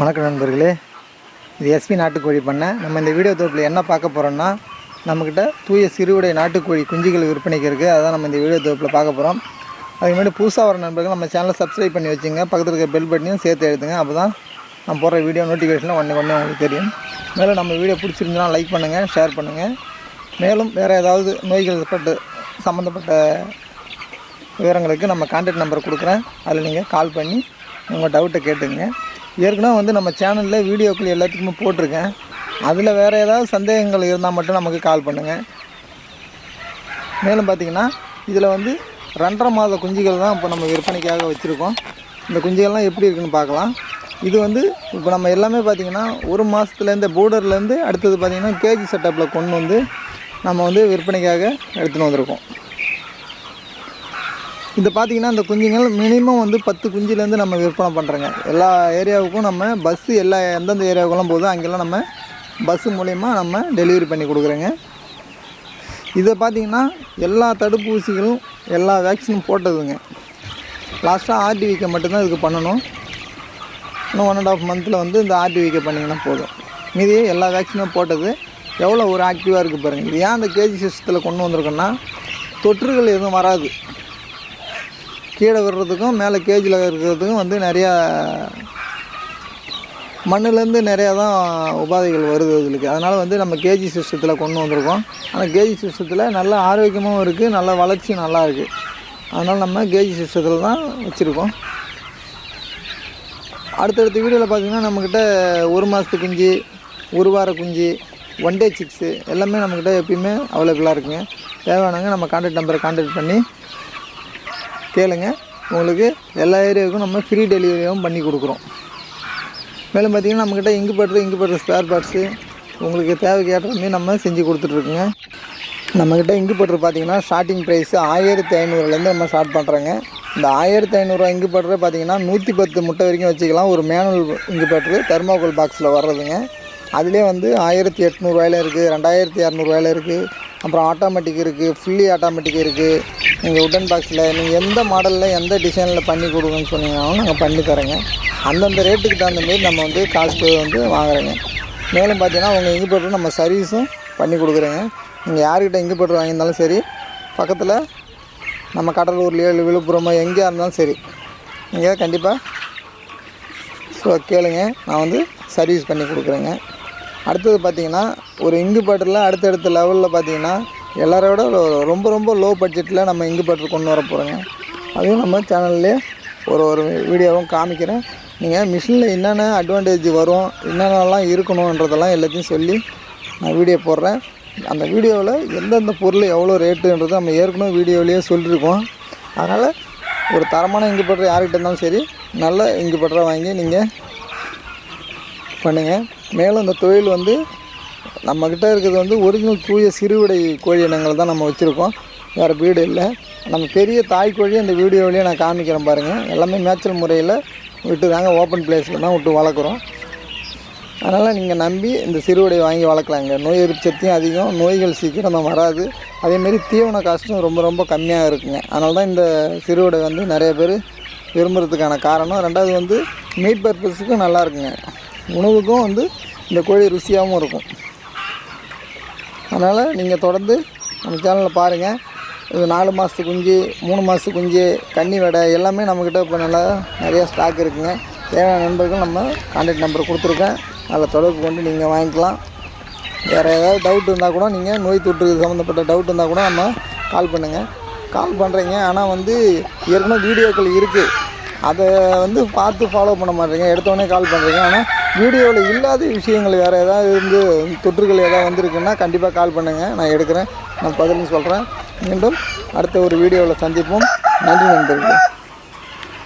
வணக்கம் நண்பர்களே. இது எஸ்பி நாட்டுக்கோழி பண்ணை. நம்ம இந்த வீடியோ தொகுப்பில் என்ன பார்க்க போகிறோம்னா நம்மக்கிட்ட தூய சிறுவிடை நாட்டுக்கோழி குஞ்சுகள் விற்பனைக்கு இருக்குது அதான் நம்ம இந்த வீடியோ தொகுப்பில் பார்க்க போகிறோம் அதுக்கு முன்னாடி புதுசாக வர நண்பர்கள் நம்ம சேனலை சப்ஸ்கிரைப் பண்ணி வச்சுங்க. பக்கத்தில் இருக்க பெல் பட்டனையும் சேர்த்து எடுத்துங்க. அப்போ தான் நம்ம போடுற வீடியோ நோட்டிஃபிகேஷன் ஒன்று ஒன்று உங்களுக்கு தெரியும். மேலும் நம்ம வீடியோ பிடிச்சிருந்தா லைக் பண்ணுங்கள் ஷேர் பண்ணுங்கள் மேலும் வேறு ஏதாவது நோய்கள் பட்டு சம்மந்தப்பட்ட விவரங்களுக்கு நம்ம கான்டாக்ட் நம்பர் கொடுக்குறேன். அதில் நீங்கள் கால் பண்ணி உங்கள் டவுட்டை கேட்டுங்க ஏற்கனவே வந்து நம்ம சேனலில் வீடியோக்கள் எல்லாத்துக்குமே போட்டிருக்கேன். அதில் வேறு ஏதாவது சந்தேகங்கள் இருந்தால் மட்டும் நமக்கு கால் பண்ணுங்கள் மேலும் பார்த்திங்கன்னா இதில் வந்து ரெண்டரை மாத குஞ்சுகள் தான் இப்போ நம்ம விற்பனைக்காக வச்சுருக்கோம். இந்த குஞ்சுகள்லாம் எப்படி இருக்குன்னு பார்க்கலாம். இது வந்து இப்போ நம்ம எல்லாமே பார்த்திங்கன்னா ஒரு மாதத்துலேருந்து போர்டர்லேருந்து அடுத்தது பார்த்திங்கன்னா கேஜி செட்டப்பில் கொண்டு வந்து நம்ம வந்து விற்பனைக்காக எடுத்துகிட்டு வந்திருக்கோம். இது பார்த்தீங்கன்னா இந்த குஞ்சுகள் மினிமம் வந்து பத்து குஞ்சுலேருந்து நம்ம விற்பனை பண்ணுறோங்க எல்லா ஏரியாவுக்கும் நம்ம பஸ்ஸு எல்லா எந்தெந்த ஏரியாவுக்கெல்லாம் போகுதோ அங்கெல்லாம் நம்ம பஸ்ஸு மூலிமா நம்ம டெலிவரி பண்ணி கொடுக்குறோங்க. இதை பார்த்தீங்கன்னா எல்லா தடுப்பூசிகளும் எல்லா வேக்சினும் போட்டதுங்க. லாஸ்ட்டாக ஆர்டிவிக்கை மட்டும்தான் இதுக்கு பண்ணணும். இன்னும் ஒன் அண்ட் ஆஃப் மந்தில் வந்து இந்த ஆர்டிவிக்கை பண்ணிங்கன்னா போதும். மீதி எல்லா வேக்சினும் போட்டது. எவ்வளோ ஒரு ஆக்டிவாக இருக்குது பாருங்கள் இது ஏன் அந்த கேஜி சிஸ்டத்தில் கொண்டு வந்திருக்கோன்னா தொற்றுகள் எதுவும் வராது. கீழே விடுறதுக்கும் மேலே கேஜில் இருக்கிறதுக்கும் வந்து நிறையா மண்ணுலேருந்து நிறையா தான் உபாதைகள் வருது இதுக்கு அதனால் வந்து நம்ம கேஜி சிஸ்டத்தில் கொண்டு வந்திருக்கோம். ஆனால் கேஜி சிஸ்டத்தில் நல்ல ஆரோக்கியமாகவும் இருக்குது நல்ல வளர்ச்சியும் நல்லா இருக்குது அதனால் நம்ம கேஜி சிஸ்டத்தில் தான் வச்சுருக்கோம். அடுத்தடுத்த வீடியோவில் பார்த்தீங்கன்னா நம்மக்கிட்ட ஒரு மாதத்து குஞ்சு ஒரு வார குஞ்சு ஒன் டே சிக்ஸு எல்லாமே நம்மக்கிட்ட எப்பயுமே அவைலபிளாக இருக்குங்க. தேவையானவங்க நம்ம கான்டாக்ட் நம்பரை கான்டாக்ட் பண்ணி கேளுங்க. உங்களுக்கு எல்லா ஏரியாவுக்கும் நம்ம ஃப்ரீ டெலிவரியாகவும் பண்ணி கொடுக்குறோம். மேலும் பார்த்திங்கன்னா நம்மக்கிட்ட இங்கு படுறது இங்கு படுற ஸ்பேர் பார்ட்ஸு உங்களுக்கு தேவைக்கு ஏற்ற மாதிரி நம்ம செஞ்சு கொடுத்துட்ருக்குங்க. நம்மக்கிட்ட இங்கு படுற பார்த்தீங்கன்னா ஸ்டார்டிங் ப்ரைஸு ஆயிரத்தி ஐநூறுலேருந்து நம்ம ஸ்டார்ட் பண்ணுறோங்க இந்த ஆயிரத்தி ஐநூறுரூவா இங்கு பட்டுற பார்த்திங்கன்னா நூற்றி பத்து முட்டை வரைக்கும் வச்சுக்கலாம். ஒரு மேனுவல் இங்கு பட்டுரு தெர்மாக்கோல் பாக்ஸில் வர்றதுங்க. அதுலேயே வந்து ஆயிரத்தி எட்நூறுவாயில் இருக்குது ரெண்டாயிரத்தி இரநூறுவாயில் இருக்குது அப்புறம் ஆட்டோமேட்டிக் இருக்குது ஃபுல்லி ஆட்டோமேட்டிக் இருக்குது நீங்கள் உட்டன் பாக்ஸில் நீங்கள் எந்த மாடலில் எந்த டிசைனில் பண்ணி கொடுங்கன்னு சொன்னீங்கன்னாலும் நாங்கள் பண்ணி தரேங்க. அந்தந்த ரேட்டுக்கு தகுந்தமாரி நம்ம வந்து காசு வந்து வாங்குறோங்க. மேலும் பார்த்தீங்கன்னா உங்கள் இங்கு நம்ம சர்வீஸும் பண்ணி கொடுக்குறோங்க. நீங்கள் யார்கிட்ட இங்கு வாங்கியிருந்தாலும் சரி பக்கத்தில் நம்ம கடலூர்லேயோ இல்லை விழுப்புரமோ எங்கேயா இருந்தாலும் சரி நீங்கள் கண்டிப்பாக ஸோ கேளுங்க. நான் வந்து சர்வீஸ் பண்ணி கொடுக்குறேங்க. அடுத்தது பார்த்திங்கன்னா ஒரு இங்கு பட்டரில் அடுத்தடுத்த லெவலில் பார்த்தீங்கன்னா எல்லாரோட ரொம்ப ரொம்ப லோ பட்ஜெட்டில் நம்ம இங்கு பட்டர் கொண்டு வர போகிறோங்க அதையும் நம்ம சேனல்லே ஒரு ஒரு வீடியோவும் காமிக்கிறேன். நீங்கள் மிஷினில் என்னென்ன அட்வான்டேஜ் வரும் என்னென்னலாம் இருக்கணுன்றதெல்லாம் எல்லாத்தையும் சொல்லி நான் வீடியோ போடுறேன். அந்த வீடியோவில் எந்தெந்த பொருள் எவ்வளோ ரேட்டுன்றது நம்ம ஏற்கனவே வீடியோவிலேயே சொல்லியிருக்கோம். அதனால் ஒரு தரமான இங்கு பட்டர் யார்கிட்ட இருந்தாலும் சரி நல்ல இங்கு பட்டரை வாங்கி நீங்கள் பண்ணுங்கள் மேலும் இந்த தொழில் வந்து நம்மக்கிட்ட இருக்கிறது வந்து ஒரிஜினல் தூய சிறுவிடை கோழி இனங்கள் தான் நம்ம வச்சுருக்கோம். வேறு வீடு இல்லை. நம்ம பெரிய தாய் கோழி அந்த வீடியோவிலேயே நான் காமிக்கிறேன் பாருங்கள் எல்லாமே மேய்ச்சல் முறையில் விட்டு தாங்க ஓப்பன் பிளேஸில் தான் விட்டு வளர்க்குறோம். அதனால் நீங்கள் நம்பி இந்த சிறுவிடை வாங்கி வளர்க்கலாங்க. நோய் எதிர்ப்பு சக்தியும் அதிகம். நோய்கள் சீக்கிரம் வராது. அதேமாரி தீவன காஸ்ட்டும் ரொம்ப ரொம்ப கம்மியாக இருக்குங்க. அதனால தான் இந்த சிறுவிடை வந்து நிறைய பேர் விரும்புகிறதுக்கான காரணம். ரெண்டாவது வந்து மீட் பர்பஸுக்கும் நல்லா இருக்குங்க. உணவுக்கும் வந்து இந்த கோழி ருசியாகவும் இருக்கும். அதனால் நீங்கள் தொடர்ந்து நம்ம சேனலில் பாருங்கள் இது நாலு மாதத்து குஞ்சு மூணு மாதத்து குஞ்சு கன்னி வடை எல்லாமே நம்மக்கிட்ட இப்போ நல்லா நிறையா ஸ்டாக் இருக்குங்க. தேவையான நண்பர்கள் நம்ம கான்டாக்ட் நம்பர் கொடுத்துருக்கேன். அதில் தொடர்பு கொண்டு நீங்கள் வாங்கிக்கலாம். வேறு ஏதாவது டவுட் இருந்தால் கூட நீங்கள் நோய் தொற்று சம்மந்தப்பட்ட டவுட் இருந்தால் கூட நம்ம கால் பண்ணுங்கள் கால் பண்ணுறீங்க ஆனால் வந்து ஏற்கனவே வீடியோக்கள் இருக்குது அதை வந்து பார்த்து ஃபாலோ பண்ண மாட்டேங்க. எடுத்தோடனே கால் பண்ணுறீங்க ஆனால் வீடியோவில் இல்லாத விஷயங்கள் வேறு ஏதாவது இருந்து தொற்றுகள் ஏதாவது வந்திருக்குன்னா கண்டிப்பாக கால் பண்ணுங்கள் நான் எடுக்கிறேன். நான் பதிலும் சொல்கிறேன் மீண்டும் அடுத்த ஒரு வீடியோவில் சந்திப்போம். நன்றி நண்பர்களே.